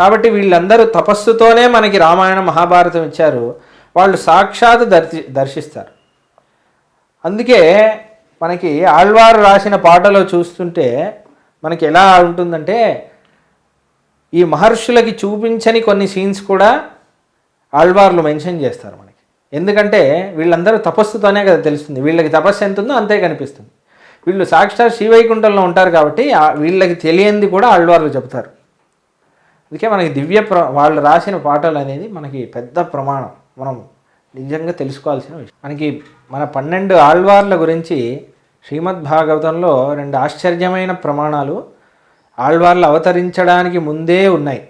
కాబట్టి వీళ్ళందరూ తపస్సుతోనే మనకి రామాయణ మహాభారతం ఇచ్చారు. వాళ్ళు సాక్షాత్ దర్శి దర్శిస్తారు. అందుకే మనకి ఆళ్వారు రాసిన పాటలో చూస్తుంటే మనకి ఎలా ఉంటుందంటే ఈ మహర్షులకి చూపించని కొన్ని సీన్స్ కూడా ఆళ్వార్లు మెన్షన్ చేస్తారు మనకి. ఎందుకంటే వీళ్ళందరూ తపస్సుతోనే కదా తెలుస్తుంది. వీళ్ళకి తపస్సు ఎంత ఉందో అంతే కనిపిస్తుంది. వీళ్ళు సాక్షాత్ శ్రీవైకుంఠంలో ఉంటారు కాబట్టి వీళ్ళకి తెలియంది కూడా ఆళ్వార్లు చెబుతారు. అందుకే మనకి దివ్య ప్ర వాళ్ళు రాసిన పాటలు అనేది మనకి పెద్ద ప్రమాణం. మనం నిజంగా తెలుసుకోవాల్సిన విషయం. మనకి మన పన్నెండు ఆళ్వార్ల గురించి శ్రీమద్ భాగవతంలో రెండు ఆశ్చర్యమైన ప్రమాణాలు ఆళ్వార్లు అవతరించడానికి ముందే ఉన్నాయి.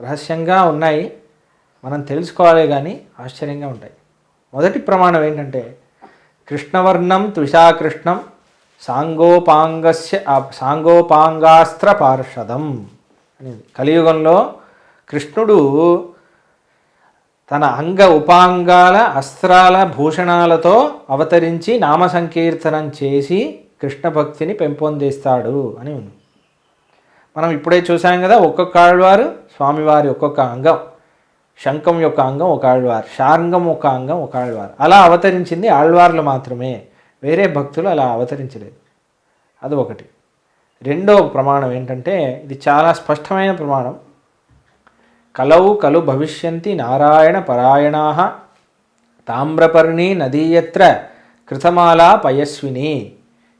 రహస్యంగా ఉన్నాయి. మనం తెలుసుకోవాలి కానీ ఆశ్చర్యంగా ఉంటాయి. మొదటి ప్రమాణం ఏంటంటే కృష్ణవర్ణం తుషాకృష్ణం సాంగోపాంగస్య సాంగోపాంగాస్త్ర పార్షదం. అనేది కలియుగంలో కృష్ణుడు తన అంగ ఉపాంగాల అస్త్రాల భూషణాలతో అవతరించి నామ సంకీర్తనం చేసి కృష్ణ భక్తిని పెంపొందిస్తాడు అని ఉంది. మనం ఇప్పుడే చూసాం కదా ఒక్కొక్క ఆళ్వారు స్వామివారి ఒక్కొక్క అంగం శంఖం యొక్క అంగం ఒక ఆళ్వారు షార్ంగం ఒక అంగం ఒక ఆళ్వారు. అలా అవతరించింది ఆళ్వార్లు మాత్రమే వేరే భక్తులు అలా అవతరించలేదు. అది ఒకటి. రెండవ ప్రమాణం ఏంటంటే ఇది చాలా స్పష్టమైన ప్రమాణం. కలవు కలు భవిష్యంతి నారాయణ పరాయణా తామ్రపర్ణి నదీయత్ర కృతమాలా పయస్విని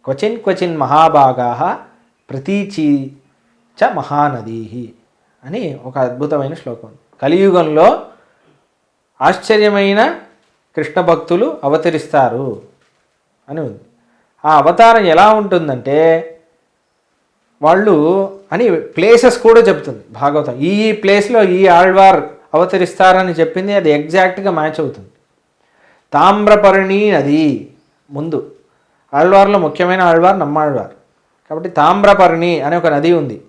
క్వచిన్ క్వచిన్ మహాభాగా ప్రతీచీ చ మహానదీ అని ఒక అద్భుతమైన శ్లోకం కలియుగంలో ఆశ్చర్యమైన కృష్ణ భక్తులు అవతరిస్తారు అని ఉంది. ఆ అవతారం ఎలా ఉంటుందంటే వాళ్ళు అని ప్లేసెస్ కూడా చెప్తుంది భాగవతం. ఈ ఈ ప్లేస్లో ఈ ఆళ్వార్ అవతరిస్తారని చెప్పింది అది ఎగ్జాక్ట్గా మ్యాచ్ అవుతుంది. తామ్రపర్ణి నది ముందు. ఆళ్వార్లో ముఖ్యమైన ఆళ్వార్ నమ్మాళ్వార్. కాబట్టి తామ్రపర్ణి అనే ఒక నది ఉంది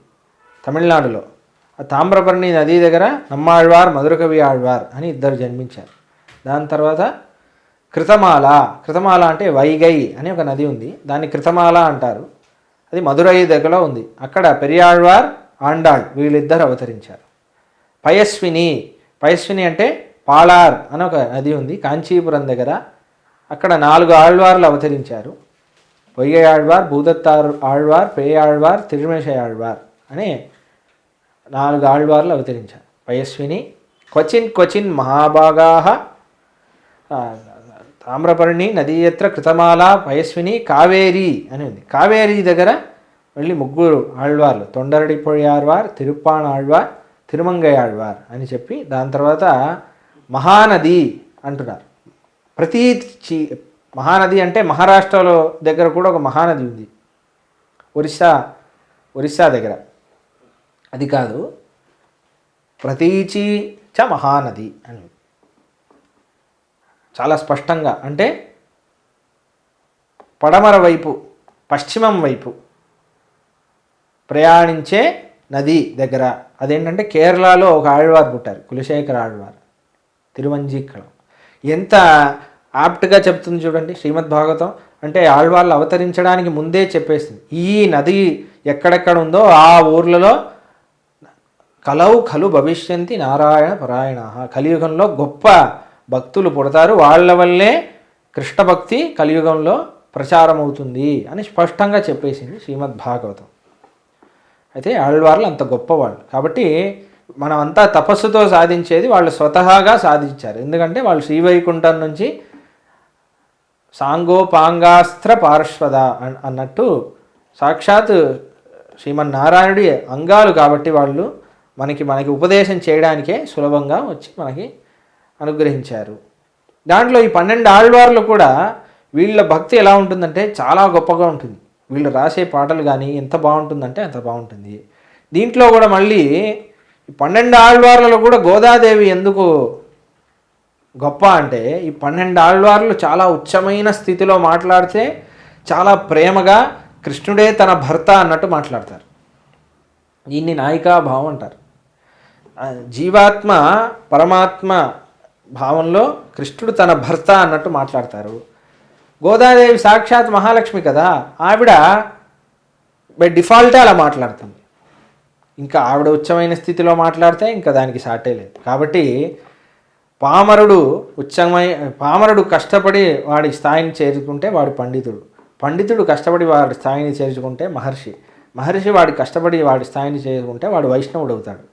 తమిళనాడులో. ఆ తామ్రపర్ణి నది దగ్గర నమ్మాళ్వార్ మధురకవి ఆళ్వార్ అని ఇద్దరు జన్మించారు. దాని తర్వాత కృతమాల. కృతమాల అంటే వైగై అని ఒక నది ఉంది. దాన్ని కృతమాల అంటారు. అది మధురై దగ్గరలో ఉంది. అక్కడ పెరియాళ్వార్ ఆండాళ్ వీళ్ళిద్దరు అవతరించారు. పయస్విని పయస్విని అంటే పాలార్ అని ఒక నది ఉంది కాంచీపురం దగ్గర. అక్కడ నాలుగు ఆళ్వార్లు అవతరించారు. పొయ్య ఆళ్వార్ భూదత్తారు ఆళ్వార్ పేయాళ్వార్ తిరుమేష ఆళ్వార్ అనే నాలుగు ఆళ్వార్లు అవతరించారు. పయస్విని క్వచిన్ క్వచిన్ మహాభాగా తామ్రపర్ణి నదీయత్ర కృతమాల పయస్విని కావేరి అని ఉంది కావేరి దగ్గర మళ్ళీ ముగ్గురు ఆళ్వార్లు తొండరడి ఆళ్వార్ తిరుప్పాణ ఆళ్వార్ తిరుమంగయ్య ఆళ్వార్ అని చెప్పి దాని తర్వాత మహానది అంటున్నారు. ప్రతి చీ మహానది అంటే మహారాష్ట్రలో దగ్గర కూడా ఒక మహానది ఉంది. ఒరిస్సా ఒరిస్సా దగ్గర. అది కాదు. ప్రతీచి చ మహానది అని. ఉంది. చాలా స్పష్టంగా అంటే పడమర వైపు పశ్చిమం వైపు ప్రయాణించే నది దగ్గర. అదేంటంటే కేరళలో ఒక ఆళ్వార్ పుట్టారు కులశేఖర ఆళ్వార్ తిరువంజీకళం ఎంత ఆప్ట్గా చెప్తుంది చూడండి శ్రీమద్ భాగవతం. అంటే ఆళ్వార్లు అవతరించడానికి ముందే చెప్పేస్తుంది ఈ నది ఎక్కడెక్కడ ఉందో ఆ ఊర్లలో కలవు కలు భవిష్యంతి నారాయణ పరాయణ. కలియుగంలో గొప్ప భక్తులు పుడతారు. వాళ్ళ వల్లే కృష్ణ భక్తి కలియుగంలో ప్రచారం అవుతుంది అని స్పష్టంగా చెప్పేసింది శ్రీమద్ భాగవతం. అయితే ఆళ్వార్లు అంత గొప్పవాళ్ళు. కాబట్టి మనం అంతా తపస్సుతో సాధించేది వాళ్ళు స్వతహాగా సాధించారు. ఎందుకంటే వాళ్ళు శ్రీవైకుంఠం నుంచి సాంగోపాంగాస్త్ర పార్శ్వద అన్- అన్నట్టు సాక్షాత్ శ్రీమన్నారాయణుడి అంగాలు కాబట్టి వాళ్ళు మనకి మనకి ఉపదేశం చేయడానికే సులభంగా వచ్చి మనకి అనుగ్రహించారు. దాంట్లో ఈ పన్నెండు ఆళ్వార్లు కూడా వీళ్ళ భక్తి ఎలా ఉంటుందంటే చాలా గొప్పగా ఉంటుంది. వీళ్ళు రాసే పాటలు కానీ ఎంత బాగుంటుందంటే అంత బాగుంటుంది. దీంట్లో కూడా మళ్ళీ ఈ పన్నెండు ఆళ్వార్లలో కూడా గోదాదేవి ఎందుకు గొప్ప అంటే ఈ పన్నెండు ఆళ్వార్లు చాలా ఉచ్చమైన స్థితిలో మాట్లాడితే చాలా ప్రేమగా కృష్ణుడే తన భర్త అన్నట్టు మాట్లాడతారు. దీన్ని నాయికా భావం అంటారు. జీవాత్మ పరమాత్మ భావంలో కృష్ణుడు తన భర్త అన్నట్టు మాట్లాడతారు. గోదాదేవి సాక్షాత్ మహాలక్ష్మి కదా? ఆవిడ బై డిఫాల్టే అలా మాట్లాడుతుంది. ఇంకా ఆవిడ ఉచ్చమైన స్థితిలో మాట్లాడితే ఇంకా దానికి సాటే లేదు. కాబట్టి పామరుడు ఉచ్చమై పామరుడు కష్టపడి వాడి స్థాయిని చేరుకుంటే వాడు పండితుడు. పండితుడు కష్టపడి వాడి స్థాయిని చేర్చుకుంటే మహర్షి. మహర్షి వాడి కష్టపడి వాడి స్థాయిని చేరుకుంటే వాడు వైష్ణవుడు అవుతాడు.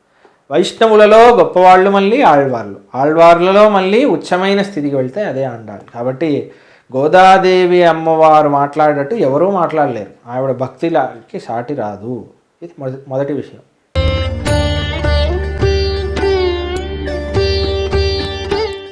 వైష్ణవులలో గొప్పవాళ్ళు మళ్ళీ ఆళ్వార్లు. ఆళ్వార్లలో మళ్ళీ ఉచ్చమైన స్థితికి వెళ్తే అదే అండాలి. కాబట్టి గోదాదేవి అమ్మవారు మాట్లాడేటట్టు ఎవరూ మాట్లాడలేరు. ఆవిడ భక్తిలాకి సాటి రాదు. ఇది మొదటి మొదటి విషయం.